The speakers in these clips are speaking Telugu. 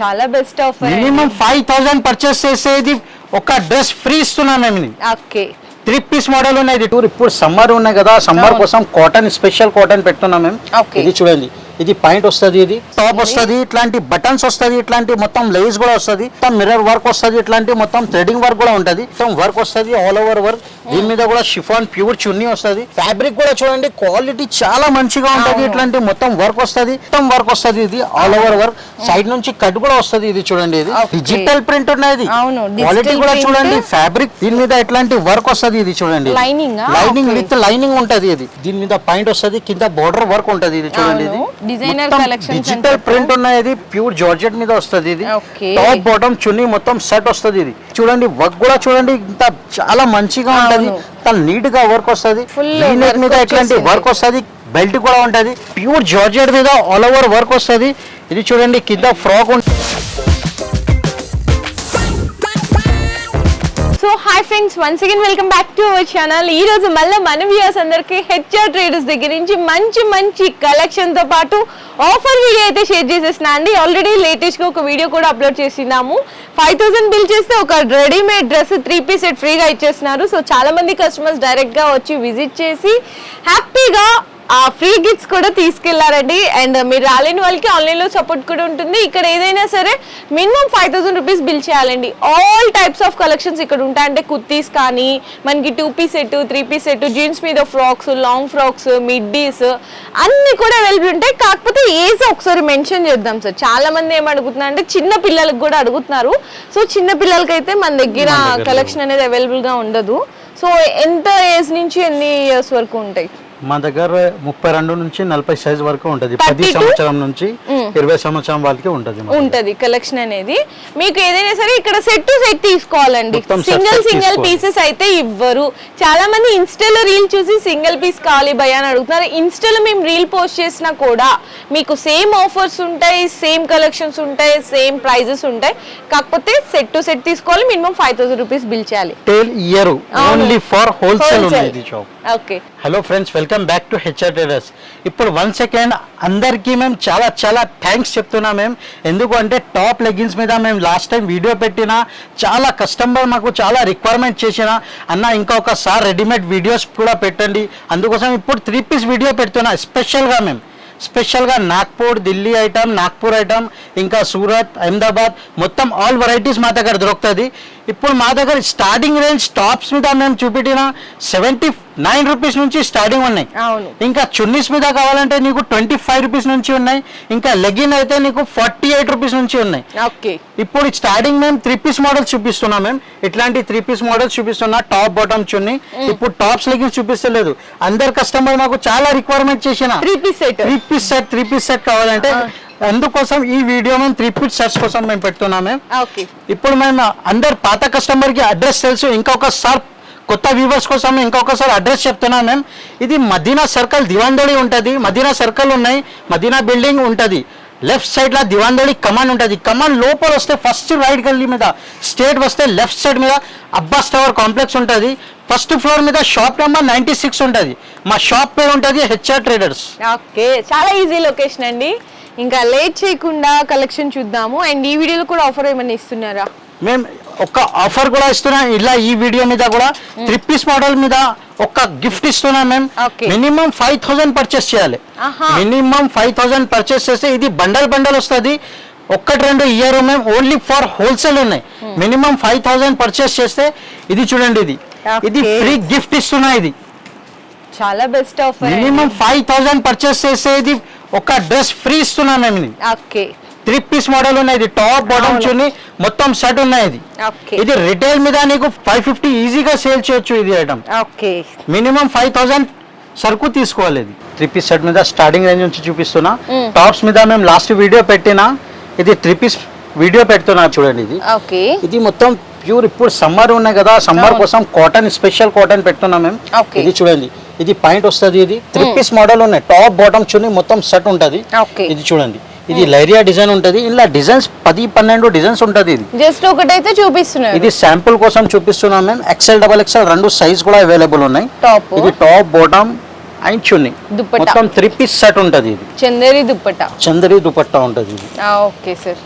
చాలా best offer minimum five thousand purchase చేసేది ఒక డ్రెస్ ఫ్రీ ఇస్తున్నాం మేము. ఓకే త్రీ పీస్ మోడల్ ఉన్నాయి టూర్ ఇప్పుడు సమ్మర్ ఉన్నాయి కదా సమ్మర్. కోసం కాటన్ స్పెషల్ కాటన్ పెడుతున్నాం మేము. ఇది చూడండి ఇది పాయింట్ వస్తుంది ఇది. టాప్ వస్తుంది ఇట్లాంటి బటన్స్ వస్తుంది ఇట్లాంటి మొత్తం లేస్ కూడా వస్తుంది. మొత్తం మిర్రర్ వర్క్ వస్తుంది ఇట్లాంటి మొత్తం థ్రెడింగ్ వర్క్ కూడా ఉంటుంది. మొత్తం వర్క్ వస్తుంది ఆల్ ఓవర్ వర్క్ దీని మీద కూడా షిఫాన్ ప్యూర్ చున్నీ వస్తుంది. ఫ్యాబ్రిక్ కూడా చూడండి క్వాలిటీ చాలా మంచిగా ఉంటుంది. ఇట్లాంటి మొత్తం వర్క్ వస్తుంది మొత్తం వర్క్ వస్తుంది ఇది ఆల్ ఓవర్ వర్క్ సైడ్ నుంచి కట్ కూడా వస్తుంది ఇది చూడండి ఇది. డిజిటల్ ప్రింట్ ఉన్నది క్వాలిటీ కూడా. చూడండి ఫ్యాబ్రిక్ దీని మీద ఎట్లాంటి వర్క్ వస్తుంది ఇది చూడండి? లైనింగ్. విత్ లైనింగ్ ఉంటది ఇది. దీని మీద పాయింట్ వస్తుంది కింద బోర్డర్ వర్క్ ఉంటది ఇది చూడండి ఇది. అని డిజిటల్. ప్రింట్ ఉన్నది ప్యూర్ జార్జెట్ మీద వస్తుంది ఇది. టాప్ బాటమ్ చున్నీ మొత్తం సెట్ వస్తుంది ఇది చూడండి వర్క్ కూడా చూడండి ఇంత చాలా మంచిగా ఉంటది. చాలా నీట్గా వర్క్ వస్తుంది మీద వచ్చేసింది. వర్క్ వస్తుంది బెల్ట్ కూడా ఉంటది ప్యూర్ జార్జెట్ మీద ఆల్ ఓవర్ వర్క్ వస్తుంది ఇది చూడండి కింద ఫ్రాక్ ఉంటుంది so hi friends once again welcome back to our channel ఈ రోజు మళ్ళీ మన వ్యూస్ అందరికి హెచ్ఆర్ ట్రేడర్స్ దగ్గర నుంచి మంచి మంచి కలెక్షన్తో పాటు ఆఫర్ వీడియో అయితే షేర్ చేసేసిన అండి. ఆల్రెడీ లేటెస్ట్గా ఒక వీడియో కూడా అప్లోడ్ చేసినాము. ఫైవ్ థౌసండ్ బిల్ చేస్తే ఒక readymade dress three piece set ఫ్రీగా ఇచ్చేస్తున్నారు. సో చాలా మంది కస్టమర్స్ డైరెక్ట్గా వచ్చి విజిట్ చేసి హ్యాపీగా ఫ్రీ గిఫ్ట్స్ కూడా తీసుకెళ్ళారండి. అండ్ మీరు రాలేని వాళ్ళకి ఆన్లైన్లో సపోర్ట్ కూడా ఉంటుంది. ఇక్కడ ఏదైనా సరే minimum five thousand rupees bill చేయాలండి. ఆల్ టైప్స్ ఆఫ్ కలెక్షన్స్ ఇక్కడ ఉంటాయి. అంటే కుర్తీస్ కానీ మనకి two piece set three piece set jeans మీద ఫ్రాక్స్ లాంగ్ ఫ్రాక్స్ మిడ్డీస్ అన్ని కూడా అవైలబుల్ ఉంటాయి. కాకపోతే ఏజ్ ఒకసారి మెన్షన్ చేద్దాం సార్. చాలా మంది ఏం అడుగుతున్నారు అంటే చిన్న పిల్లలకు కూడా అడుగుతున్నారు. సో చిన్న పిల్లలకైతే మన దగ్గర మన దగ్గర కలెక్షన్ అనేది అవైలబుల్గా ఉండదు. సో ఎంత ఏజ్ నుంచి ఎన్ని ఇయర్స్ వరకు ఉంటాయి? మా దగ్గర ముప్పై రెండు నుంచి నలభై సైజ్ వరకు ఉంటది. 32? పది సంవత్సరం నుంచి ఇరవై సంవత్సరం వాళ్ళకి ఉంటది. ఉంటది కలెక్షన్ అనేది. మీకు ఏదైనా సరే ఇక్కడ సెట్ టు సెట్ తీసుకోవాలండి. Single single. పీసెస్ అయితే ఇవ్వరు. చాలా మంది ఇన్స్టాలో రీల్ చూసి సింగిల్ పీస్ కావాలి భయ అని అడుగుతున్నారు. ఇన్స్టాలో మేము రీల్ పోస్ట్ చేసినా కూడా మీకు సేమ్ ఆఫర్స్ ఉంటాయి సేమ్ కలెక్షన్స్ ఉంటాయి సేమ్ ప్రైజెస్ ఉంటాయి. కాకపోతే సెట్ టు సెట్ తీసుకోవాలి minimum five thousand rupees bill చేయాలి. Year. Only for wholesale okay. Hello friends welcome back to HR traders ఇప్పుడు వన్ సెకండ్ అందరికీ మేము చాలా చాలా థ్యాంక్స్ చెప్తున్నాం మేము. ఎందుకు అంటే టాప్ లెగ్గిన్స్ మీద మేము లాస్ట్ టైం వీడియో పెట్టిన చాలా కస్టమర్ మాకు చాలా రిక్వైర్మెంట్ చేసిన. అన్న ఇంకొకసారి రెడీమేడ్ వీడియోస్ కూడా పెట్టండి. అందుకోసం ఇప్పుడు త్రీ పీస్ వీడియో పెడుతున్నా స్పెషల్గా మేము స్పెషల్గా నాగ్పూర్ ఢిల్లీ ఐటమ్ నాగ్పూర్ ఐటమ్ ఇంకా సూరత్ అహ్మదాబాద్ మొత్తం ఆల్ వెరైటీస్ మా దగ్గర దొరుకుతుంది. ఇప్పుడు మా దగ్గర స్టార్టింగ్ రేంజ్ టాప్స్ మీద మేము చూపెట్టిన సెవెంటీ నైన్ రూపీస్ నుంచి స్టార్టింగ్ ఉన్నాయి. ఇంకా చున్నీస్ మీద కావాలంటే నీకు ట్వంటీ ఫైవ్ రూపీస్ నుంచి ఉన్నాయి. ఇంకా లెగిన్ అయితే నీకు ఫార్టీ ఎయిట్ రూపీస్ నుంచి ఉన్నాయి. ఓకే. ఇప్పుడు స్టార్టింగ్ మేము త్రీ పీస్ మోడల్స్ చూపిస్తున్నాం మేము ఇట్లాంటి త్రీ పీస్ మోడల్స్ చూపిస్తున్నా టాప్ బాటమ్ చున్నీ. ఇప్పుడు టాప్స్ లెగిన్స్ చూపిస్తలేదు. అందరు కస్టమర్ మాకు చాలా రిక్వైర్మెంట్ చేసిన three piece set three piece set three piece set కావాలంటే అందుకోసం ఈ వీడియో మేము త్రీ పీస్ సెట్స్ కోసం మేము పెడుతున్నాం మేము ఓకే. ఇప్పుడు మేము అందరు పాత కస్టమర్కి అడ్రస్ తెలుసు ఇంకొకసారి కొత్త వ్యూవర్స్ కోసం ఇంకొకసారి అడ్రస్ చెప్తున్నాం మేము ఇది మదీనా సర్కిల్ దివాందోళి ఉంటుంది. మదీనా సర్కిల్ ఉన్నాయి మదీనా బిల్డింగ్ ఉంటుంది. లెఫ్ట్ సైడ్లో దివాందోళి కమాన్ ఉంటుంది. కమాన్ లోపల వస్తే ఫస్ట్ రైట్ గల్లీ మీద స్టేట్ వస్తే లెఫ్ట్ సైడ్ మీద అబ్బాస్ టవర్ కాంప్లెక్స్ ఉంటుంది. ఫస్ట్ ఫ్లోర్ మీద షాప్ నెంబర్ నైంటీ సిక్స్ ఉంటుంది. మా షాప్ పేరు ఉంటుంది హెచ్ఆర్ ట్రేడర్స్ ఓకే. చాలా ఈజీ లొకేషన్ అండి. ఇంకా లేట్ చేయకుండా కలెక్షన్ చూద్దాము. అండ్ ఈ వీడియోలో కూడా ఆఫర్ ఏమైనా ఇస్తున్నారా? మేము ఒక ఆఫర్ కూడా ఇస్తున్నాం. ఇలా ఈ వీడియో మీద కూడా త్రీ పీస్ మోడల్ మీద ఒక గిఫ్ట్ ఇస్తున్నాం మేము. మినిమం ఫైవ్ థౌసండ్ పర్చేస్ చేయాలి. మినిమం ఫైవ్ థౌసండ్ పర్చేస్ చేస్తే ఇది బండల్ బండల్ వస్తుంది. ఒక్కటి రెండు ఇయర్ మేము ఓన్లీ ఫర్ హోల్సేల్ ఉన్నాయి. మినిమం ఫైవ్ థౌసండ్ పర్చేస్ చేస్తే ఇది చూడండి ఇది. ఇది ఫ్రీ గిఫ్ట్ ఇస్తున్నా ఇది. చాలా best offer. Minimum five thousand purchase చేస్తే ఇది ఒక డ్రెస్ ఫ్రీ ఇస్తున్నాం మేము ఇది ఓకే. త్రీ పీస్ మోడల్ ఉన్నాయి ఇది టాప్ బాటమ్. చున్ని మొత్తం సెట్ ఉన్నాయి ఇది ఇది రిటైల్ మీద నీకు ఫైవ్ ఫిఫ్టీ ఈజీగా సేల్ చేయొచ్చు ఇది item okay. Minimum five thousand సరుకు తీసుకోవాలి ఇది. త్రీ పీస్ సెట్ మీద స్టార్టింగ్ రేంజ్ నుంచి చూపిస్తున్నా. టాప్స్ మీద మేము లాస్ట్ వీడియో పెట్టినా ఇది త్రీ పీస్ వీడియో పెడుతున్నా చూడండి ఇది. ఇది మొత్తం ప్యూర్ ఇప్పుడు సమ్మర్ ఉన్నాయి కదా సమ్మర్. కోసం కాటన్ స్పెషల్ కాటన్ పెడుతున్నాం మేము. ఇది చూడండి. ఇది పాయింట్ వస్తుంది ఇది. త్రీ పీస్ మోడల్ ఉన్నాయి. టాప్ బాటమ్ చున్ని మొత్తం సెట్ ఉంటుంది. ఇది చూడండి. ఇది లైరియా డిజైన్ ఉంటుంది. ఇలా డిజైన్స్ పది పన్నెండు డిజైన్స్ ఉంటుంది ఇది. జస్ట్ ఒకటైతే చూపిస్తున్నారు. ఇది శాంపుల్ కోసం చూపిస్తున్నాం మేము ఎక్సెల్ డబల్ ఎక్సెల్ రెండు సైజ్ కూడా అవైలబుల్ ఉన్నాయి. టాప్ ఇది top bottom and chunni dupatta. మొత్తం త్రీ పీస్ సెట్ ఉంటుంది ఇది. చందేరి దుప్పట. చందరి దుపట్టా ఉంటుంది ఇది. ఓకే సార్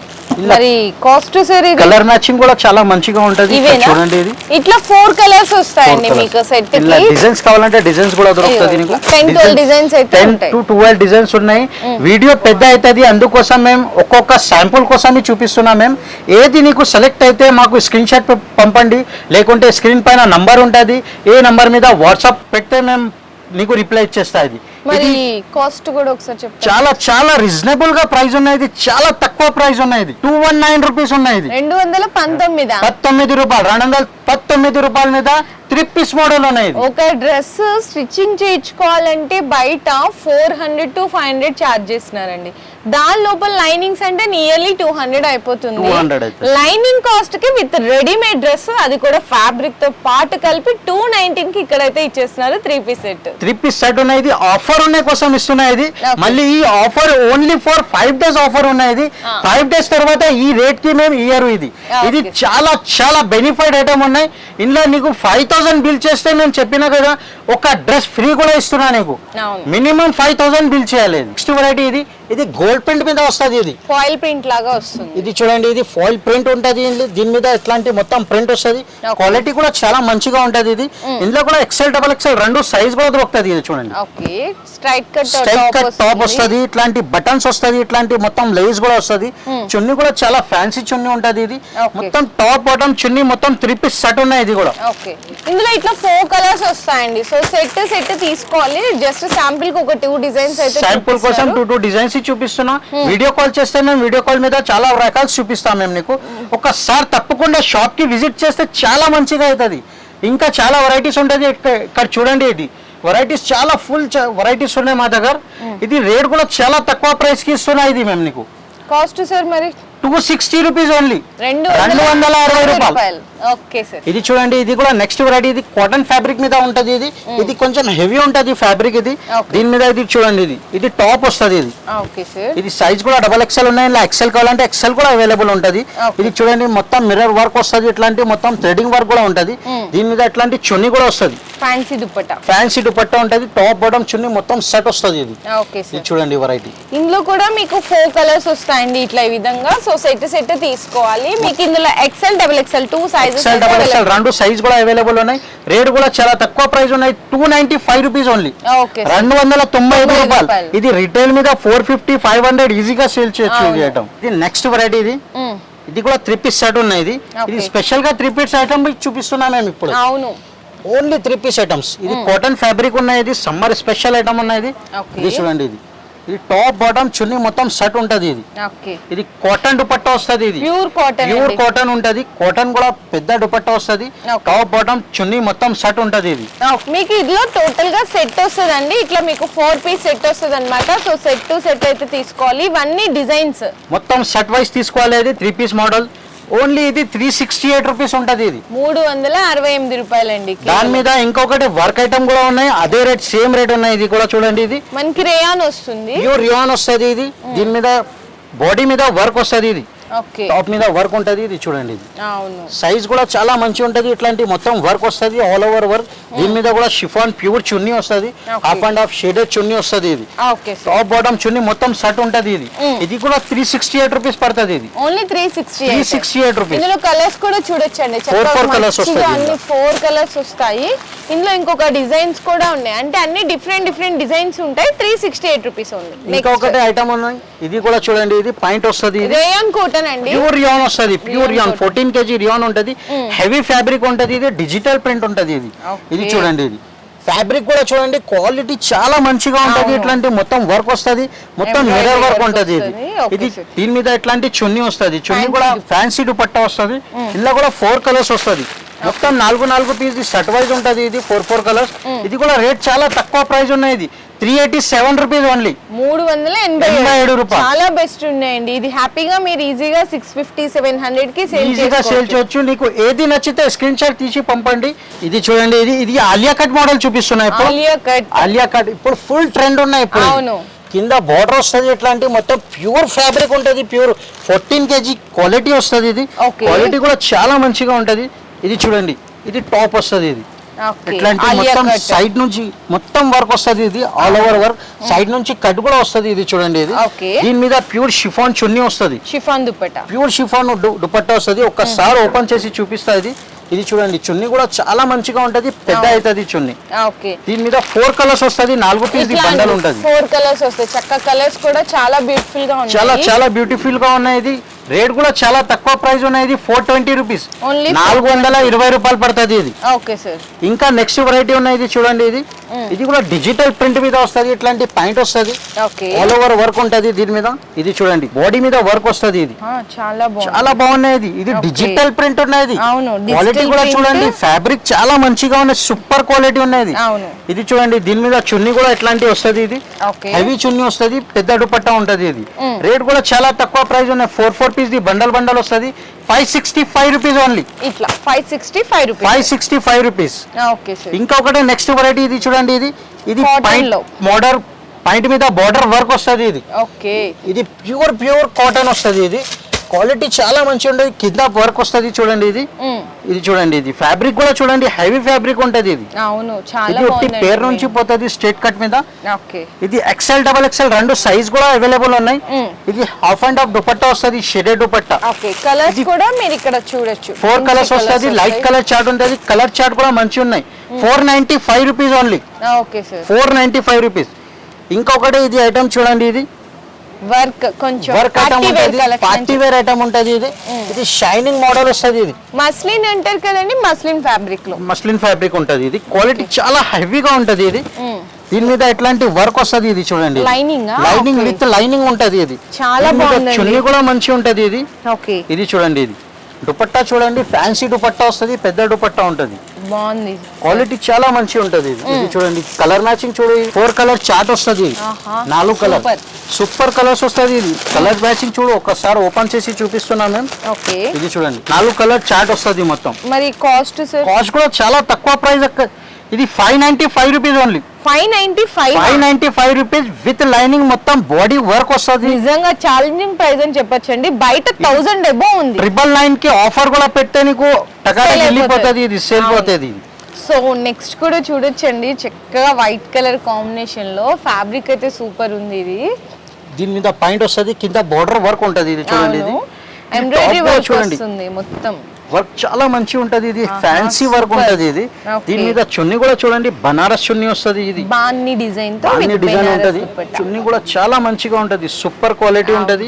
మరి కాస్ట్ సార్ ఇది? కలర్ మ్యాచింగ్ కూడా చాలా మంచిగా ఉంటది. చూడండి ఇది. ఇట్లా ఫోర్ కలర్స్ వస్తాయండి మీకు సెట్కి. డిజైన్స్ కావాలంటే డిజైన్స్ కూడా దొరుకుతుంది నీకు 10, 12 designs అయితే టెన్ ఉంటాయి. టు ట్వెల్వ్ డిజైన్స్ ఉన్నాయి. వీడియో పెద్ద అవుతుంది. అందుకోసం మేము ఒక్కొక్క శాంపుల్ కోసం చూపిస్తున్నాం మేము. ఏది నీకు సెలెక్ట్ అయితే మాకు స్క్రీన్ షాట్ పంపండి. లేకుంటే స్క్రీన్ పైన నంబర్ ఉంటుంది. ఏ నంబర్ మీద వాట్సాప్ పెడితే మేము నీకు రిప్లై ఇచ్చేస్తా ఇది. మరి కాస్ట్ కూడా ఒకసారి చాలా చాలా రీజనబుల్గా ప్రైస్ ఉన్నది చాలా తక్కువ ప్రైస్ ఉన్నది టూ వన్ నైన్ రూపీస్ ఉన్నది రెండు వందల పంతొమ్మిదా? పంతొమ్మిది రూపాయలు. రెండు వందల పంతొమ్మిది రూపాయల మీద త్రీ పీస్ మోడల్ ఉన్నాయి ఒక డ్రెస్ స్టిచ్చింగ్ చేయించుకోవాలంటే బయట four hundred to five hundred charge చేస్తున్నారండి. దాని లోపల లైనింగ్స్ అంటే నియర్లీ టూ హండ్రెడ్ అయిపోతుంది. 200 అవుతుంది. లైనింగ్ కాస్ట్కి విత్ రెడీమేడ్ డ్రెస్ అది కూడా ఫ్యాబ్రిక్తో పాటు కలిపి టూ నైన్టీన్కి ఇక్కడైతే ఇచ్చేస్తున్నారు three piece set three piece set ఉన్నది ఆఫర్ ఉన్నాయి కోసం Okay. మళ్ళీ ఈ offer only for five days offer ఉన్నది. ఫైవ్ డేస్ తర్వాత ఈ రేట్కి మేము ఇయర్ ఇది. ఇది. చాలా చాలా బెనిఫిట్ ఐటమ్ ఉన్నాయి. ఇందులో నీకు ఫైవ్ థౌసండ్ బిల్ చేస్తే మేము చెప్పినా కదా ఒక డ్రెస్ ఫ్రీ కూడా ఇస్తున్నా నీకు. మినిమం ఫైవ్ థౌసండ్ బిల్ చేయాలి. నెక్స్ట్ వెరైటీ ఇది. ఇది గోల్డ్ ప్రింట్ మీద వస్తుంది ఇది. ఫాయిల్ ప్రింట్ లాగా వస్తుంది. ఇది చూడండి ఇది ఫాయిల్ ప్రింట్ ఉంటది దీని మీద ఇట్లాంటి మొత్తం ప్రింట్ వస్తది. క్వాలిటీ కూడా చాలా మంచిగా ఉంటది ఇది. ఇందులో కూడా ఎక్సెల్ డబల్ ఎక్సెల్ రెండు సైజ్ కూడా దొరుకుతుంది ఇది చూడండి. స్ట్రైట్ కట్ టాప్ వస్తది. ఇట్లాంటి బటన్స్ వస్తది ఇట్లాంటి మొత్తం లేస్ కూడా వస్తది. చున్నీ కూడా చాలా ఫ్యాన్సీ చున్నీ ఉంటది ఇది. మొత్తం టాప్ బాటమ్ చున్నీ మొత్తం త్రీ పీస్ సెట్ ఉన్నాయి ఇది కూడా. ఇందులో ఇట్లా ఫోర్ కలర్స్ వస్తాయండి. సో సెట్ సెట్ తీసుకోవాలి. జస్ట్ శాంపిల్కి ఒక టూ డిజైన్స్ అయితే శాంపుల్ కోసం. టూ టూ డిజైన్స్ చూపిస్తున్నా. వీడియో కాల్ చేస్తే మేము వీడియో కాల్ మీద చాలా రకాలు చూపిస్తాం మేము నీకు. ఒకసారి తప్పకుండా షాప్కి విజిట్ చేస్తే చాలా మంచిగా అవుతుంది. ఇంకా చాలా వెరైటీస్ ఉంటుంది. ఇక్కడ చూడండి ఇది. వెరైటీస్ చాలా ఫుల్ వెరైటీస్ ఉన్నాయి మా దగ్గర. ఇది రేట్ కూడా చాలా తక్కువ ప్రైస్కి ఇస్తున్నా ఇది మేము నీకు. కాస్ట్ సార్ మరి టూ సిక్స్టీ రూపీస్ ఓన్లీ రెండు వందల అరవై రూపాయలు. ఇది చూడండి ఇది కూడా నెక్స్ట్ వెరైటీ ఇది కాటన్ ఫ్యాబ్రిక్ మీద ఉంటది ఇది. ఇది కొంచెం హెవీ ఉంటది ఫ్యాబ్రిక్ ఇది. దీని మీద ఇది చూడండి ఇది. ఇది టాప్ వస్తది ఇది. ఇది సైజ్ కూడా డబల్ ఎక్సెల్ ఉన్నాయి. ఇలా ఎక్సెల్ కావాలంటే ఎక్సెల్ కూడా అవైలబుల్ ఉంటది. ఇది చూడండి మొత్తం మిర్రర్ వర్క్ వస్తది. ఇట్లాంటి మొత్తం థ్రెడింగ్ వర్క్ కూడా ఉంటది. దీని మీద ఇట్లాంటి చున్నీ కూడా వస్తది. ఫ్యాన్సీ దుప్పట్టా ఫ్యాన్సీ దుపట్టా ఉంటది టాప్ బాటమ్ చున్నీ మొత్తం సెట్ వస్తది ఇది. ఓకే ఇది సార్ చూడండి వెరైటీ ఇందులో కూడా మీకు ఫోర్ కలర్స్ వస్తాయండి ఇట్లా ఈ విధంగా. సో సెట్ సెట్ తీసుకోవాలి. మీకు ఇందులో XL double XL two sizes XL double XL రెండు సైజ్ కూడా అవైలబుల్ ఉన్నాయి. రేట్ కూడా చాలా తక్కువ ప్రైస్ ఉన్నాయి. Two ninety five rupees only okay రెండు వందల తొంభై ఐదు రూపాయలు. ఇది రిటైల్ మీద ఫోర్ ఫిఫ్టీ ఫైవ్ హండ్రెడ్ ఈజీగా సేల్ చేయొచ్చు ఇది ఐటమ్ ఇది నెక్స్ట్ వెరైటీ ఇది. ఇది కూడా త్రీ పీస్ సెట్ ఉన్నాయి ఇది. ఇది. స్పెషల్గా త్రీ పీస్ ఐటమ్ చూపిస్తున్నాం మేము ఇప్పుడు. అవును. Only three piece items. ఇది కాటన్ ఫ్యాబ్రిక్ ఉన్నాయి ఇది సమ్మర్ స్పెషల్ ఐటమ్ ఉన్నాయి ఇది చూడండి ఇది. ఇది టాప్ బాటమ్ చున్నీ మొత్తం సెట్ ఉంటది ఇది. ఇది కాటన్ దుపట్టా వస్తది ఇది. ప్యూర్ కాటన్ ప్యూర్ కాటన్ ఉంటది. కాటన్ కూడా పెద్ద దుపట్టా వస్తది. టాప్ బాటమ్ చున్నీ మొత్తం సెట్ ఉంటది ఇది. మీకు ఇందులో టోటల్గా సెట్ వస్తుందండి. ఇట్లా మీకు ఫోర్ పీస్ సెట్ వస్తుంది అనమాట సో సెట్ టు సెట్ అయితే తీసుకోవాలి. ఇవన్నీ డిజైన్స్ మొత్తం సెట్ వైస్ తీసుకోవాలి ఇది. త్రీ పీస్ మోడల్ ఓన్లీ ఇది త్రీ సిక్స్టీ ఎయిట్ రూపీస్ ఉంటది ఇది. మూడు వందల అరవై ఎనిమిది రూపాయలండి దాని మీద ఇంకొకటి వర్క్ ఐటమ్ కూడా ఉన్నాయి. అదే రేట్ సేమ్ రేట్ ఉన్నాయి. ఇది కూడా చూడండి ఇది. మనకి రేయాన్ వస్తుంది. ప్యూర్ రియాన్ వస్తుంది ఇది. దీని మీద బాడీ మీద వర్క్ వస్తుంది ఇది. టాప్ మీద వర్క్ ఉంటది ఇది చూడండి. ఇది సైజ్ కూడా చాలా మంచి ఉంటది ఇట్లాంటి మొత్తం వర్క్ వస్తది ఆల్ ఓవర్ వర్క్ దీని మీద కూడా షిఫాన్ ప్యూర్ చున్నీ వస్తది. Half and half shaded chunni వస్తది ఇది. టాప్ బాటమ్ చున్నీ మొత్తం సెట్ ఉంటది ఇది. ఇది కూడా త్రీ సిక్స్టీ ఎయిట్ రూపీస్ పడుతుంది ఇది. Only three sixty three sixty eight rupees ఇందులో కలర్స్ కూడా చూడొచ్చండి. Four, four colours వస్తాయి అన్ని. ఫోర్ కలర్స్ వస్తాయి. ఇందులో ఇంకొక డిజైన్స్ కూడా ఉన్నాయి. అంటే అన్ని డిఫరెంట్ డిఫరెంట్ డిజైన్స్ ఉంటాయి. త్రీ సిక్స్టీ ఎయిట్ రూపీస్ ఉంది ఇంకొకటి ఐటమ్ ఉన్నాయి. ఇది కూడా చూడండి ఇది పాయింట్ వస్తుంది రేయాన్ కోటన్ అండి ప్యూర్ రియాన్ వస్తుంది pure rayon fourteen KG rayon ఉంటది హెవీ ఫ్యాబ్రిక్ ఉంటది ఇది డిజిటల్ ప్రింట్ ఉంటది ఇది. ఇది చూడండి ఇది. ఫ్యాబ్రిక్ కూడా చూడండి క్వాలిటీ చాలా మంచిగా ఉంటది. ఇట్లాంటి మొత్తం వర్క్ వస్తది మొత్తం మిర్రర్ వర్క్ ఉంటది ఇది. ఇది. దీని మీద ఇట్లాంటి చున్నీ వస్తది చున్నీ కూడా. ఫ్యాన్సీ దుపట్టా వస్తది. ఇందులో కూడా ఫోర్ కలర్స్ వస్తది. మొత్తం నాలుగు నాలుగు పీస్ షర్ట్ వైజ్ ఉంటది ఇది ఫోర్ ఫోర్ కలర్స్. ఇది కూడా రేట్ చాలా తక్కువ ప్రైస్ ఉన్నాయి ఇది. Three eighty seven rupees only మూడు వందల ఎనభై ఏడు. రూపాయలు. చాలా బెస్ట్ ఉన్నాయండి. ఇది హ్యాపీగా మీరు ఈజీగా సిక్స్ ఫిఫ్టీ సెవెన్ హండ్రెడ్కి సేల్ ఈజీగా సేల్ చేయొచ్చు. నీకు ఏది నచ్చితే స్క్రీన్ షాట్ తీసి పంపండి. ఇది చూడండి ఇది ఇది ఆలియా కట్ మోడల్ చూపిస్తున్నా ఇప్పుడు. ఆలియా కట్ ఆలియా కట్ ఇప్పుడు ఫుల్ ట్రెండ్ ఉన్నాయి ఇప్పుడు. అవును. కింద బార్డర్ వస్తుంది ఇట్లాంటి మొత్తం ప్యూర్ ఫ్యాబ్రిక్ ఉంటది ప్యూర్ ఫోర్టీన్ కేజీ క్వాలిటీ వస్తుంది ఇది. క్వాలిటీ కూడా చాలా మంచిగా ఉంటది. ఇది చూడండి ఇది టాప్ వస్తుంది ఇది. మొత్తం. సైడ్ నుంచి మొత్తం వర్క్ వస్తది ఇది ఆల్ ఓవర్ వర్క్ సైడ్ నుంచి కట్ కూడా వస్తది ఇది చూడండి ఇది. దీని మీద ప్యూర్ షిఫాన్ చున్నీ వస్తది. Chiffon dupatta? Pure chiffon dupatta వస్తది. ఒక్కసారి ఓపెన్ చేసి చూపిస్తా ఇది. ఇది చూడండి చున్నీ కూడా చాలా మంచిగా ఉంటది పెద్ద అవుతుంది చున్నీ. ఓకే. దీని మీద ఫోర్ కలర్స్ వస్తది నాలుగు పీస్ బండల్ ఉంటది. ఫోర్ కలర్స్ వస్తాయి. చక్క కలర్స్ కూడా చాలా బ్యూటిఫుల్గా చాలా చాలా బ్యూటిఫుల్గా ఉన్నాయి ఇది. రేట్ కూడా చాలా తక్కువ ప్రైస్ ఉన్నాయి ఇది ఫోర్ ట్వంటీ రూపీస్ నాలుగు వందల ఇరవై రూపాయలు పడుతుంది ఇది. ఓకే సార్ ఇంకా నెక్స్ట్ వెరైటీ ఉన్నాయి ఇది చూడండి ఇది. ఇది కూడా డిజిటల్ ప్రింట్ మీద వస్తది ఇట్లాంటి పాయింట్ వస్తది. ఆల్ ఓవర్ వర్క్ ఉంటది దీని మీద. ఇది చూడండి బాడీ మీద వర్క్ వస్తది ఇది. చాలా బాగుంది. చాలా బాగున్నాయి ఇది. ఇది. డిజిటల్ ప్రింట్ ఉన్నది క్వాలిటీ కూడా. చూడండి ఫ్యాబ్రిక్ చాలా మంచిగా ఉన్నది సూపర్ క్వాలిటీ ఉన్నది. ఇది. చూడండి దీని మీద చున్నీ కూడా ఎట్లాంటి వస్తది ఇది. హెవీ చున్నీ వస్తది పెద్ద దుపట్టా ఉంటది ఇది. రేట్ కూడా చాలా తక్కువ ప్రైస్ ఉన్నాయి four four piece the bundle bundle వస్తది. Five sixty five rupees only ఇట్లా. Five sixty five rupees five sixty five rupees okay sir. ఇంకా ఒకటి నెక్స్ట్ వెరైటీ ఇది చూడండి ఇది. ఇది. మోడర్ పాయింట్ మీద బార్డర్ వర్క్ వస్తది ఇది. ఓకే. ఇది ప్యూర్ ప్యూర్ కాటన్ వస్తది ఇది. క్వాలిటీ చాలా మంచిగా ఉంటుంది కింద వర్క్ వస్తది చూడండి ఇది. ఇది చూడండి ఇది ఫ్యాబ్రిక్ కూడా చూడంండి హెవీ ఫ్యాబ్రిక్ ఉంటది ఇది. అవును చాలా ఇది పేరు నుంచి పోతుంది స్ట్రేట్ కట్ మీద. ఓకే. ఇది ఎక్సెల్ డబల్ ఎక్సెల్ రెండు సైజ్ కూడా అవైలబుల్ ఉన్నాయి. ఇది హాఫ్ అండ్ హాఫ్ దుపట్టా వస్తది షెడెడ్ దుపట్టా ఓకే కలర్స్ కూడా మీరు ఇక్కడ చూడొచ్చు. ఫోర్ కలర్స్ వస్తది లైట్. కలర్ చార్ట్ ఉంటది కలర్ చార్ట్ కూడా మంచి ఉన్నాయి. Four ninety five rupees only okay sir four ninety five rupees ఇంకొకటి ఇది ఐటమ్ చూడండి ఇది. వర్క్ కొంచెం work item party wear item ఉంటది ఇది. ఇది షైనింగ్ మోడల్ వస్తది ఇది. మస్లిన్ అంటారు కదండి మస్లిన్ ఫ్యాబ్రిక్లో. మస్లిన్ ఫ్యాబ్రిక్ ఉంటది ఇది. క్వాలిటీ చాలా హెవీగా ఉంటది ఇది. దీని మీద ఎట్లాంటి వర్క్ వస్తది ఇది చూడండి? Lining Okay. విత్ లైనింగ్ ఉంటది ఇది. చాలా బాగుందండి. చున్నీ కూడా మంచి ఉంటది ఇది. ఓకే ఇది చూడండి ఇది. దుపట్టా చూడండి ఫ్యాన్సీ దుపట్టా వస్తది పెద్ద దుపట్టా ఉంటది. బాగుంది. క్వాలిటీ చాలా మంచి ఉంటది. ఇది చూడండి కలర్ మ్యాచింగ్ చూడు ఫోర్ కలర్ చార్ట్ వస్తది. నాలుగు కలర్. సూపర్. కలర్స్ వస్తది. కలర్ మ్యాచింగ్ చూడు ఒక్కసారి ఓపెన్ చేసి చూపిస్తున్నాం ఓకే. ఇది చూడండి నాలుగు కలర్ చార్ట్ వస్తది మొత్తం. మరి కాస్ట్ కాస్ట్ కూడా చాలా తక్కువ ప్రైస్ అక్క. ఇది five ninety five rupees only five ninety five five ninety five rupees with lining మొత్తం బాడీ వర్క్ వస్తుంది. నిజంగా ఛాలెంజింగ్ ప్రైస్ అని చెప్పొచ్చండి. బయట థౌసండ్ ఎబో ఉంది. ట్రిపుల్ నైన్కి ఆఫర్ కూడా పెడితే నీకు వెళ్ళిపోతుంది ఇది సేల్. పోతుంది. సో నెక్స్ట్ కూడా చూడొచ్చండి. చక్కగా వైట్ కలర్ కాంబినేషన్లో ఫ్యాబ్రిక్ అయితే సూపర్ ఉంది ఇది. దీని మీద పాయింట్ వస్తుంది కింద బార్డర్ వర్క్ ఉంటది ఇది చూడండి ఇది. ఎంబ్రాయిడరీ వర్క్ వస్తుంది మొత్తం. వర్క్ చాలా మంచి ఉంటది ఇది. Fancy work. ఉంటది ఇది. దీని మీద చున్నీ కూడా చూడండి బనారస్ చున్నీ వస్తది ఇది. బాన్ని డిజైన్తో ఉంటది. చున్నీ కూడా చాలా మంచిగా ఉంటది. సూపర్ క్వాలిటీ ఉంటది.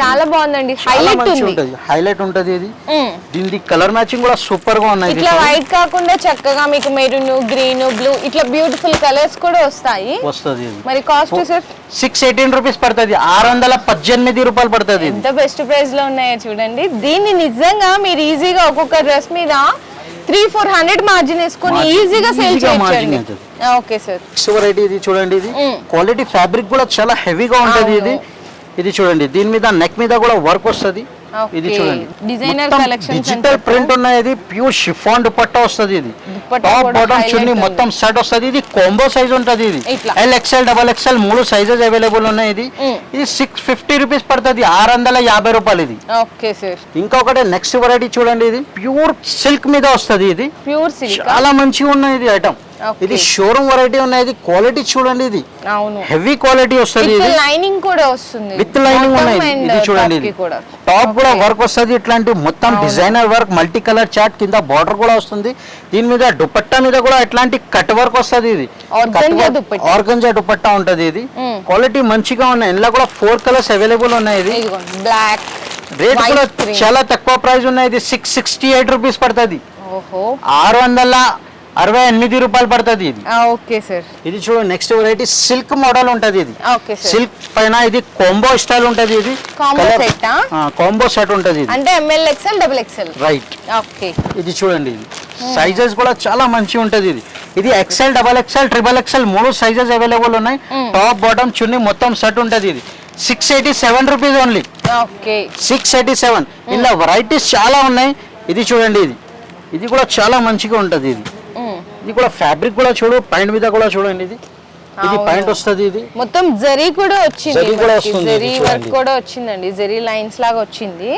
చాలా బాగుందండి. హైలైట్ ఉంటది. హైలైట్ ఉంటది ఇది. మ్మ్. దీని కలర్ మ్యాచింగ్ కూడా సూపర్గా ఉన్నాయి ఇట్లా వైట్ కాకుండా చక్కగా మీకు మెరూన్ గ్రీన్ బ్లూ ఇట్లా బ్యూటిఫుల్ కలర్స్ కూడా వస్తాయి. వస్తుంది ఇది. మరి cost sir six eighteen rupees పడుతుంది. ఆరు వందల పద్దెనిమిది రూపాయలు పడుతుంది ఎంత బెస్ట్ ప్రైస్లో ఉన్నాయో చూడండి. దీన్ని నిజంగా మీరు ఈజీగా ఒక్కొక్క డ్రెస్ మీద త్రీ ఫోర్ హండ్రెడ్ మార్జిన్ వేసుకొని ఈజీగా సేల్ చేయొచ్చండి అవుతుంది. ఓకే సార్ నెక్స్ట్ వెరైటీ ఇది చూడండి ఇది. క్వాలిటీ ఫ్యాబ్రిక్ కూడా చాలా హెవీగా ఉంటది ఇది. ఇది చూడండి దీని మీద నెక్ మీద కూడా వర్క్ వస్తది ఇది. చూడండి collections అని డిజిటల్. ప్రింట్ ఉన్నాయి ఇది ప్యూర్ షిఫాన్ దుపట్టా వస్తది ఇది టాప్ బాటమ్ చున్నీ. మొత్తం సెట్ వస్తది ఇది కాంబో సైజ్ ఉంటది ఇది. ఎల్ ఎక్స్ఎల్ డబల్ ఎక్స్ఎల్ మూడు సైజెస్ అవైలబుల్ ఉన్నాయి ఇది. ఇది సిక్స్ ఫిఫ్టీ రూపీస్ పడుతుంది ఆరు వందల యాభై రూపాయలు ఇది ఓకే సార్ ఇంకొకటి నెక్స్ట్ వెరైటీ చూడండి ఇది ప్యూర్ సిల్క్ మీద వస్తది ఇది ప్యూర్ సిల్క్ చాలా మంచిగా ఉన్నాయి ఇది ఐటమ్. ఇది షోరూమ్ వెరైటీ ఉన్నాయి ఇది క్వాలిటీ చూడండి ఇది. అవును. హెవీ క్వాలిటీ వస్తుంది ఇది. లైనింగ్ కూడా వస్తుంది. విత్ లైనింగ్ ఉన్నాయి. ఇది చూడండి. ఇది టాప్ కూడా. వర్క్ వస్తుంది ఇట్లాంటి మొత్తం designer work multi colour chart కింద బార్డర్ కూడా వస్తుంది. దీని మీద దుపట్టా మీద కూడా ఇట్లాంటి కట్ వర్క్ వస్తుంది ఇది. ఆర్గంజా దుపట్టా. ఉంటది ఇది. క్వాలిటీ మంచిగా ఉన్నాయి. ఇందులో కూడా ఫోర్ కలర్స్ అవైలబుల్ ఉన్నాయి ఇది. బ్లాక్ రేట్ కూడా. చాలా తక్కువ ప్రైస్ ఉన్నాయి. ఇది సిక్స్ సిక్స్టీ ఎయిట్ రూపీస్ పడుతుంది ఆరు వందల అరవై ఎనిమిది రూపాయలు పడుతుంది ఇది. Okay sir. ఇది చూడండి నెక్స్ట్ వెరైటీ సిల్క్ మోడల్ ఉంటది ఇది. సిల్క్ పైన ఇది కాంబో స్టైల్ ఉంటది ఇది? కాంబో సెట్ ఉంటది ఇది. అంటే M L XL double XL right okay. ఇది చూడండి ఇది. సైజెస్ కూడా చాలా మంచి ఉంటది ఇది. ఇది XL double XL triple XL మూడు సైజెస్ అవైలబుల్ ఉన్నాయి. టాప్ బాటమ్ చున్నీ మొత్తం సెట్ ఉంటది ఇది. Six eighty seven rupees only okay. Six eighty seven ఇలా వెరైటీస్ చాలా ఉన్నాయి. ఇది చూడండి ఇది. ఇది కూడా చాలా మంచిగా ఉంటది ఇది. ఇది కూడా ఫ్యాబ్రిక్ కూడా చూడు పాయింట్ మీద కూడా చూడండి ఇది. ఇది. పాయింట్ వస్తుంది ఇది. మొత్తం జరీ కూడా వచ్చింది జరీ కూడా. వస్తుంది, జరీ వర్క్. కూడా వచ్చింది అండి జరీ లైన్స్ లాగా వచ్చింది.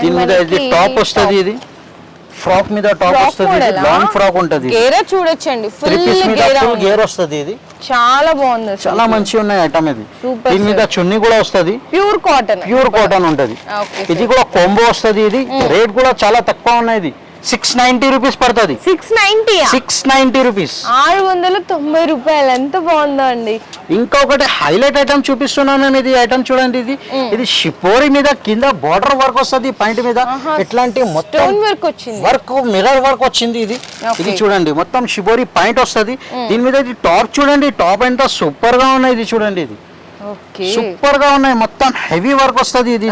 దీని మీద ఇది టాప్ వస్తుంది ఇది. ఫ్రాక్ మీద టాప్ వస్తుంది లాంగ్ ఫ్రాక్ ఉంటది గేరా చూడొచ్చండి. ఫుల్ గేరా ఫుల్. గేర్ వస్తుంది ఇది. చాలా బాగుంది. చాలా మంచిగా ఉన్నాయి ఐటమ్ ఇది. దీని మీద చున్నీ కూడా వస్తుంది. ప్యూర్ కాటన్ ప్యూర్ కాటన్ ఉంటది. ఇది కూడా కాంబో వస్తుంది ఇది. రేట్ కూడా చాలా తక్కువ ఉన్నాయి ఇది. సిక్స్ నైన్టీ రూపీస్ పడుతుంది. Six ninety six ninety rupees. ఆరు వందల తొంభై రూపాయలు. ఎంత బాగుందో అండి ఇంకొకటి హైలైట్ ఐటమ్ చూపిస్తున్నాను నేను ఇది ఐటమ్ చూడండి ఇది. ఇది షిపోరి మీద కింద బార్డర్ వర్క్ వస్తుంది పాయింట్ మీద. ఎట్లాంటి మొత్తం వర్క్ వచ్చింది. వర్క్ మిర్రర్ వర్క్ వచ్చింది ఇది. ఇది చూడండి మొత్తం షిబోరి పాయింట్ వస్తుంది. దీని మీద ఇది టాప్ చూడండి టాప్ ఎంత సూపర్గా ఉన్నాయి ఇది చూడండి ఇది. సూపర్గా ఉన్నాయి. మొత్తం హెవీ వర్క్ వస్తుంది ఇది.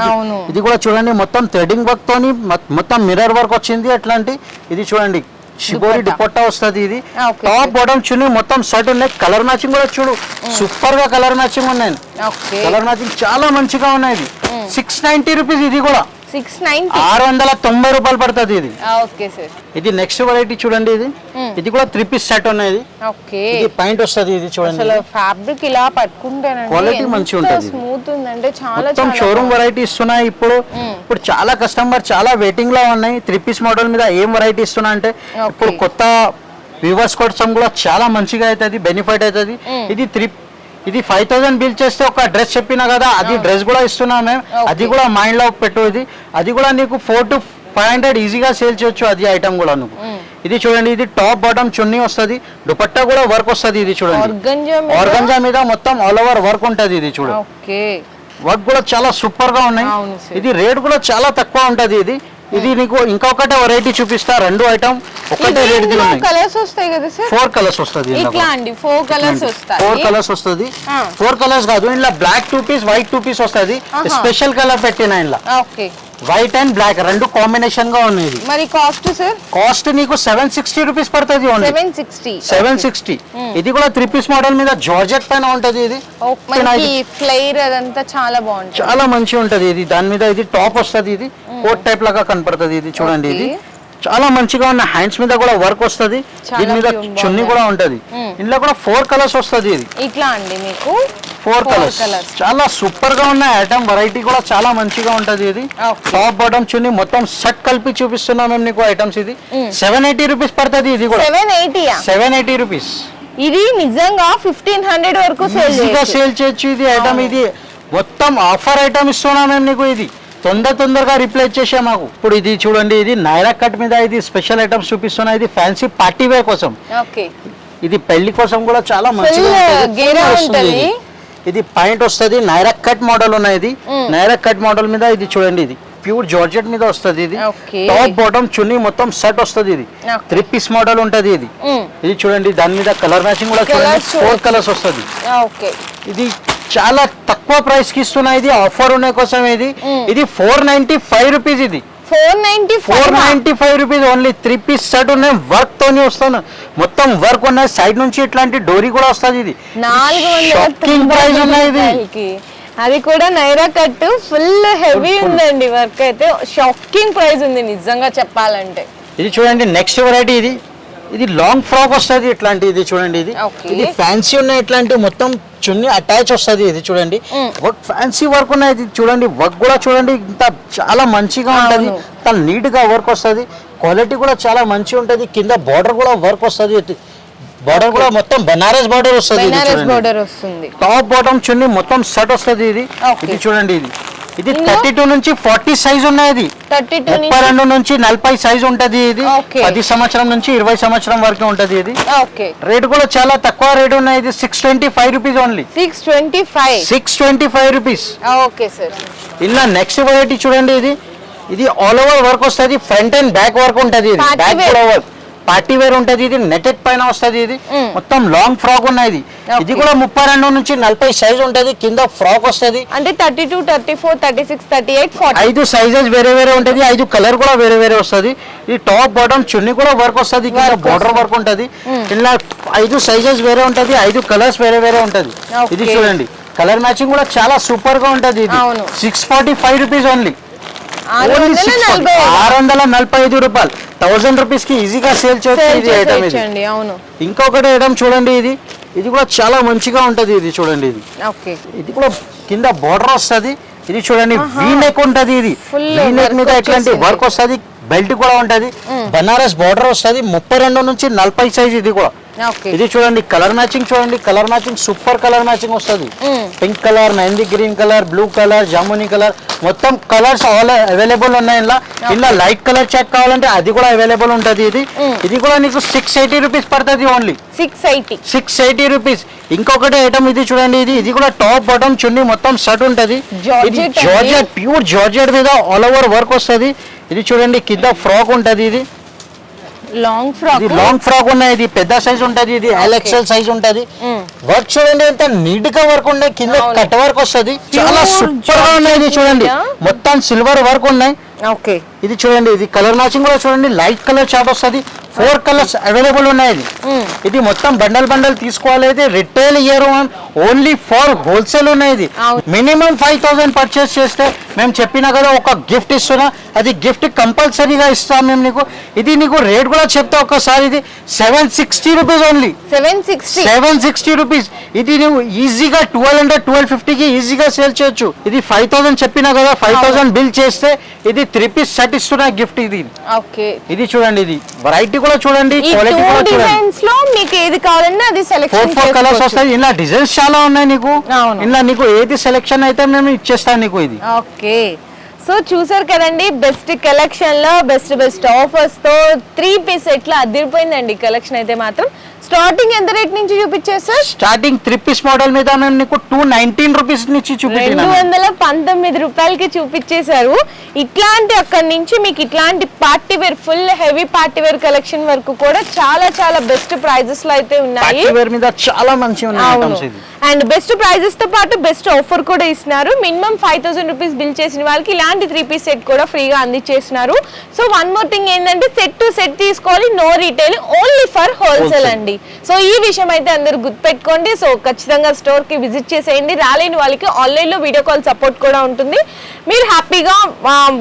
ఇది. కూడా చూడండి మొత్తం థ్రెడింగ్ వర్క్ తోని మొత్తం మిర్రర్ వర్క్ వచ్చింది అట్లాంటి. ఇది చూడండి షిబోరి దుపట్టా. వస్తుంది ఇది. టాప్ బాటమ్ చున్నీ మొత్తం షర్ట్ ఉన్నాయి. కలర్ మ్యాచింగ్ కూడా చూడు సూపర్గా కలర్ మ్యాచింగ్ ఉన్నాయి. కలర్ మ్యాచింగ్ చాలా మంచిగా ఉన్నాయి. సిక్స్ నైన్టీ రూపీస్ ఇది కూడా. సిక్స్ నైన్టీ ఆరు వందల తొంభై రూపాయలు పడుతుంది ఇది. Okay sir. ఇది నెక్స్ట్ వెరైటీ చూడండి ఇది. ఇది కూడా త్రీ పీస్ సెట్ ఉన్నది. ఓకే. ఇది పాయింట్ వస్తుంది ఇది చూడండి. అసలు ఫ్యాబ్రిక్ ఇలా పట్టుకుంటేనండి. Quality మంచిగా ఉంటది. స్మూత్ ఉందంటే చాలా మొత్తం షోరూమ్. వెరైటీ ఇస్తున్నాయి ఇప్పుడు. ఇప్పుడు చాలా కస్టమర్ చాలా వెయిటింగ్లో ఉన్నాయి. త్రీ పీస్ మోడల్ మీద ఏం వెరైటీ ఇస్తున్నా అంటే. ఇప్పుడు కొత్త వ్యూవర్స్ కోసం కూడా చాలా మంచిగా అవుతుంది బెనిఫిట్ అవుతుంది. ఇది త్రీ ఇది ఫైవ్ థౌసండ్ బిల్ చేస్తే ఒక డ్రెస్ చెప్పినా కదా అది డ్రెస్ కూడా ఇస్తున్నాం మేము. అది కూడా మైండ్లో పెట్టు ఇది. అది కూడా నీకు ఫోర్ టు ఫైవ్ హండ్రెడ్ ఈజీగా సేల్ చేయొచ్చు అది ఐటమ్ కూడా నువ్వు. ఇది చూడండి ఇది టాప్ బాటమ్ చున్నీ వస్తుంది. దుపట్టా కూడా వర్క్ వస్తుంది ఇది చూడండి? ఆర్గంజా మీద? మొత్తం ఆల్ ఓవర్ వర్క్ ఉంటది ఇది చూడండి వర్క్ కూడా చాలా సూపర్గా ఉన్నాయి. ఇది రేట్ కూడా చాలా తక్కువ ఉంటది ఇది. ఇది నీకు ఇంకొకటే వెరైటీ చూపిస్తా. రెండు ఐటమ్ ఒకటే రేట్ కలర్స్ వస్తాయి కదా సార్ ఫోర్ కలర్స్ వస్తుంది ఇట్లా అండి ఫోర్ కలర్స్ వస్తాయి. ఫోర్ కలర్స్ వస్తుంది. ఫోర్ కలర్స్ కాదు ఇంట్లో black two piece white two piece వస్తుంది. స్పెషల్ కలర్ పెట్టిన ఇంట్లో ఓకే. వైట్ అండ్ బ్లాక్ రెండు కాంబినేషన్గా ఉన్నాయి ఇది మరి కాస్ట్ సార్ కాస్ట్ నీకు సెవెన్ సిక్స్టీ రూపీస్ పడుతుంది సెవెన్ సిక్స్టీ సెవెన్ సిక్స్టీ ఇది కూడా త్రీ పీస్ మోడల్ మీద జార్జెట్ పైన ఉంటది ఇది. ఫ్లైర్ అదంతా చాలా బాగుంటుంది. చాలా మంచిగా ఉంటది ఇది. దాని మీద ఇది టాప్ వస్తది ఇది. కోట్ టైప్ లాగా కనపడుతుంది ఇది. చూడండి ఇది. చాలా మంచిగా ఉన్న హ్యాండ్స్ మీద కూడా వర్క్ వస్తది. దీని మీద. చున్నీ కూడా ఉంటది. ఇందులో కూడా ఫోర్ కలర్స్ వస్తది ఇది. ఇట్లా అండి మీకు? Four colours. చాలా సూపర్గా ఉన్న ఐటమ్ వెరైటీ కూడా చాలా మంచిగా ఉంటది ఇది. టాప్ బాటమ్ చున్నీ మొత్తం సెట్ కలిపి చూపిస్తున్నాం మేము నీకు ఐటమ్స్ ఇది సెవెన్ ఎయిటీ రూపీస్ పడుతుంది ఇది కూడా. సెవెన్ ఎయిటీ రూపీస్ ఇది నిజంగా ఫిఫ్టీన్ హండ్రెడ్ వరకు సేల్ చేయొచ్చు. ఇది ఐటమ్ ఇది. మొత్తం ఆఫర్ ఐటమ్ ఇస్తున్నాం మేము నీకు ఇది. తొందర తొందరగా రిప్లై చేసే మాకు. ఇప్పుడు ఇది చూడండి ఇది నైరా కట్ మీద ఇది స్పెషల్ ఐటమ్స్ చూపిస్తున్నా ఇది ఫ్యాన్సీ పార్టీ వేర్ కోసం. ఇది పెళ్ళి కోసం కూడా చాలా మంచిగా ఉంటది. ఇది. పాయింట్ వస్తుంది. నైరా కట్ మోడల్ ఉన్నాయి ఇది. నైరా కట్ మోడల్ మీద ఇది చూడండి ఇది. ప్యూర్ జార్జెట్ మీద వస్తుంది ఇది. టాప్ బాటమ్ చున్నీ మొత్తం సెట్ వస్తుంది ఇది. త్రీ పీస్ మోడల్ ఉంటది ఇది. ఇది చూడండి దాని మీద కలర్ మ్యాచింగ్ కూడా చూడండి. ఫోర్. కలర్స్ వస్తుంది. ఇది చాలా తక్కువ ప్రైస్కి ఇస్తున్నా ఇది ఆఫర్ ఉన్న కోసం ఇది. ఇది ఫోర్ నైన్టీ ఫైవ్ రూపీస్ ఇది. Four ninety four ninety five rupees only three piece set ఉన్నాయి వర్క్ తోని వస్తాను. మొత్తం వర్క్ ఉన్నాయి సైడ్ నుంచి ఇట్లాంటి డోరీ కూడా వస్తుంది ఇది. నాలుగు ప్రైస్ ఉన్నాయి ఇది. అది కూడా నైరా కట్ ఫుల్ హెవీ ఉందండి వర్క్ అయితే. షాకింగ్ ప్రైస్ ఉంది నిజంగా చెప్పాలంటే. ఇది చూడండి నెక్స్ట్ వెరైటీ ఇది. ఇది లాంగ్ ఫ్రాక్ వస్తుంది ఇట్లాంటి ఇది చూడండి ఇది. ఇది ఫ్యాన్సీ ఉన్నాయి ఇట్లాంటి మొత్తం చున్నీ అటాచ్ వస్తుంది ఇది చూడండి. వర్క్ ఫ్యాన్సీ వర్క్ ఉన్నాయి ఇది చూడండి వర్క్ కూడా చూడండి ఇంత చాలా మంచిగా ఉంటది. చాలా నీట్గా వర్క్ వస్తుంది. క్వాలిటీ కూడా చాలా మంచిగా ఉంటది. కింద బార్డర్ కూడా వర్క్ వస్తుంది. బార్డర్ కూడా మొత్తం బనారస్ బార్డర్ వస్తుంది టాప్ బాటమ్ చున్నీ మొత్తం సెట్ వస్తుంది ఇది. ఇది చూడండి ఇది. ఇది? థర్టీ టూ నుంచి ఫార్టీ సైజ్ ఉన్నాయి ఇది. థర్టీ టూ ముప్పై రెండు నుంచి నలభై సైజ్ ఉంటది ఇది. పది సంవత్సరం నుంచి ఇరవై సంవత్సరం వరకు ఉంటది ఇది. రేట్ కూడా చాలా తక్కువ రేట్ ఉన్నాయి ఇది. Six twenty five rupees only six twenty five six twenty five rupees okay sir ఇలా నెక్స్ట్ వెరైటీ చూడండి ఇది. ఇది ఆల్ ఓవర్ వర్క్ వస్తుంది. ఫ్రంట్ అండ్ బ్యాక్ వర్క్ ఉంటది ఇది. బ్యాక్. కూడా వర్క్ పార్టీ వేర్ ఉంటది ఇది నెటెడ్ పైన వస్తది ఇది. మొత్తం లాంగ్ ఫ్రాక్ ఉన్నాయి ఇది. కూడా ముప్పై రెండు నుంచి నలభై సైజ్ ఉంటది కింద ఫ్రాక్ వస్తది. అంటే thirty two thirty four thirty six thirty eight ఐదు సైజెస్ వేరే వేరే ఉంటది ఐదు కలర్ కూడా వేరే వేరే వస్తది. ఈ టాప్ బాటమ్ చున్నీ కూడా వర్క్ వస్తది కింద బార్డర్. వర్క్ ఉంటది. ఇలా ఐదు సైజెస్ వేరే ఉంటది ఐదు కలర్స్ వేరే వేరే ఉంటది. ఇది చూడండి. కలర్ మ్యాచింగ్ కూడా చాలా సూపర్గా ఉంటది ఇది. Six forty five rupees only ఆరు వందల నలభై ఐదు రూపాయలు. థౌసండ్ రూపీస్కి ఈజీగా సేల్ చేయొచ్చు సేల్ ఇది ఐటమ్ ఇంకొకటి ఐటమ్ చూడండి ఇది. ఇది కూడా చాలా మంచిగా ఉంటది ఇది చూడండి ఇది. ఇది కూడా కింద బార్డర్ వస్తది. ఇది చూడండి వీ నెక్ ఉంటది ఇది. వీ నెక్ మీద వచ్చేసింది. వర్క్ వస్తది బెల్ట్ కూడా ఉంటది. బనారస్ బార్డర్ వస్తుంది ముప్పై రెండు నుంచి నలభై సైజ్ ఇది కూడా. ఇది చూడండి కలర్ మ్యాచింగ్ చూడండి colour matching super colour matching వస్తుంది. Pink colour mehendi green colour blue colour jamuni colour మొత్తం కలర్స్ ఆల్ అవైలబుల్ ఉన్నాయి ఇలా ఇలా లైట్ కలర్ చెక్ కావాలంటే అది కూడా అవైలబుల్ ఉంటుంది ఇది. ఇది కూడా నీకు సిక్స్ ఎయిటీ రూపీస్ పడుతుంది only six eighty six eighty rupees ఇంకొకటి ఐటమ్ ఇది చూడండి ఇది. ఇది కూడా టాప్ బాటమ్ చున్నీ మొత్తం షర్ట్ ఉంటది. ఇది. జార్జెట్ ప్యూర్ జార్జెట్ మీద ఆల్ ఓవర్ వర్క్ వస్తుంది. ఇది చూడండి కింద ఫ్రాక్ ఉంటది ఇది. లాంగ్ ఫ్రాక్ ఇది లాంగ్ ఫ్రాక్ ఉన్నాయి ఇది పెద్ద సైజ్ ఉంటది ఇది ఎల్ఎక్సెల్ సైజ్ ఉంటది. వర్క్ చూడండి ఎంత నీట్గా వర్క్ ఉన్నాయి. కింద. కట్ వర్క్ వస్తుంది. చాలా సూపర్గా ఉన్నాయి చూడండి. మొత్తం సిల్వర్ వర్క్ ఉన్నాయి. ఓకే ఇది చూడండి ఇది కలర్ మ్యాచింగ్ కూడా చూడండి. లైట్ కలర్ చార్ట్ వస్తుంది. ఫోర్ కలర్స్ అవైలబుల్ ఉన్నాయి ఇది. ఇది మొత్తం బండల్ బండల్ తీసుకోవాలి అయితే retail year only for wholesale ఉన్నాయి ఇది. మినిమం ఫైవ్ థౌసండ్ పర్చేస్ చేస్తే మేము చెప్పినా కదా ఒక గిఫ్ట్ ఇస్తున్నా. అది గిఫ్ట్ కంపల్సరీగా ఇస్తాం మేము నీకు. ఇది నీకు రేట్ కూడా చెప్తా ఒక్కసారి ఇది. Seven sixty rupees only seven sixty seven sixty rupees ఇది నువ్వు ఈజీగా ట్వెల్వ్ హండ్రెడ్ ట్వెల్వ్ ఫిఫ్టీకి ఈజీగా సేల్ చేయొచ్చు. ఇది ఫైవ్ థౌసండ్ చెప్పినా కదా ఫైవ్ థౌసండ్ బిల్ చేస్తే ఇది త్రీ పీస్ సెట్ ఇస్తున్నా గిఫ్ట్ ఇది. ఓకే ఇది చూడండి ఇది. వెరైటీ కూడా చూడండి క్వాలిటీ కూడా డిజైన్స్లో మీకు ఏది కావాలన్నా అది సెలెక్షన్ ఫోర్ కలర్స్ వస్తాయి. ఇలా డిజైన్స్ చాలా ఉన్నాయి నీకు. ఇలా నీకు ఏది సెలెక్షన్ అయితే మేము ఇచ్చేస్తాను నీకు ఇది. ఓకే సో చూసారు కదండి బెస్ట్ కలెక్షన్లో బెస్ట్ బెస్ట్ ఆఫర్స్తో త్రీ పీస్ ఎట్లా అదిరిపోయిందండి కలెక్షన్ అయితే మాత్రం. స్టార్టింగ్ ఎంత రేట్ నుంచి చూపించారు sir starting three piece model మీద నీకు టూ నైన్టీన్ రూపీస్ నుంచి రెండు వందల పంతొమ్మిది రూపాయలకి చూపించేశారు. ఇట్లాంటి అక్కడి నుంచి మీకు ఇట్లాంటి party wear full heavy party wear collection వరకు కూడా చాలా చాలా బెస్ట్ ప్రైజెస్లో అయితే ఉన్నాయి. వేర్ మీద చాలా మంచి ఉన్నాయి అండ్ బెస్ట్ ప్రైజెస్తో పాటు బెస్ట్ ఆఫర్ కూడా ఇస్తున్నారు. Minimum five thousand rupees bill చేసిన వాళ్ళకి ఇలాంటి త్రీ పీస్ సెట్ కూడా ఫ్రీగా అందించేస్తున్నారు. సో వన్ మోర్ థింగ్ ఏంటంటే సెట్ టు సెట్ తీసుకోవాలి. No retail only for wholesale. అండి. సో ఈ విషయం అయితే అందరు గుర్తుపెట్టుకోండి. సో ఖచ్చితంగా స్టోర్కి విజిట్ చేసేయండి. రాలేని వాళ్ళకి ఆన్లైన్లో వీడియో కాల్ సపోర్ట్ కూడా ఉంటుంది. మీరు హ్యాపీగా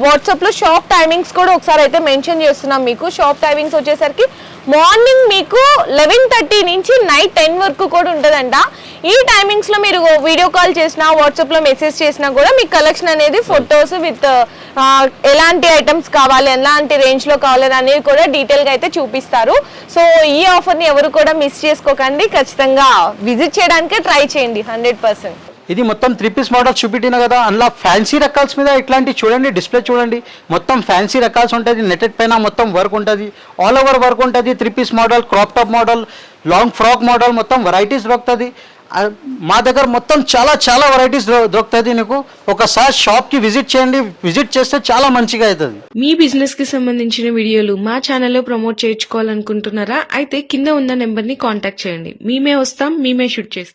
వాట్సాప్లో షాప్ టైమింగ్స్ కూడా ఒకసారి అయితే మెన్షన్ చేస్తున్నాం మీకు. షాప్ టైమింగ్స్ వచ్చేసరికి మార్నింగ్ మీకు లెవెన్ థర్టీ నుంచి నైట్ టెన్ వరకు కూడా ఉంటుందంట. ఈ టైమింగ్స్లో మీరు వీడియో కాల్ చేసినా వాట్సాప్లో మెసేజ్ చేసినా కూడా మీకు కలెక్షన్ అనేది ఫొటోస్ విత్ uh, ఎలాంటి ఐటమ్స్ కావాలి ఎలాంటి రేంజ్లో కావాలి అనేది కూడా డీటెయిల్గా అయితే చూపిస్తారు. సో ఈ ఆఫర్ని ఎవరు కూడా మిస్ చేసుకోకండి. ఖచ్చితంగా విజిట్ చేయడానికే ట్రై చేయండి హండ్రెడ్ పర్సెంట్ ఇది మొత్తం త్రీ పీస్ మోడల్ చూపెట్టిన కదా అందులో ఫ్యాన్సీ రకాల్స్ మీద ఇట్లాంటి చూడండి డిస్ప్లే చూడండి. మొత్తం ఫ్యాన్సీ రకాల్స్ ఉంటుంది నెటెడ్ పైన మొత్తం వర్క్ ఉంటుంది. ఆల్ ఓవర్ వర్క్ ఉంటుంది three piece model crop top model long frock model మొత్తం వెరైటీస్ దొరుకుతుంది. మా దగ్గర మొత్తం చాలా చాలా వెరైటీస్ దొరుకుతుంది నీకు. ఒకసారి షాప్కి విజిట్ చేయండి విజిట్ చేస్తే చాలా మంచిగా అవుతుంది మీ బిజినెస్కి సంబంధించిన వీడియోలు మా ఛానల్లో ప్రమోట్ చేయించుకోవాలనుకుంటున్నారా? అయితే కింద ఉన్న నెంబర్ని కాంటాక్ట్ చేయండి. మేమే వస్తాం మేమే షూట్ చేస్తాం.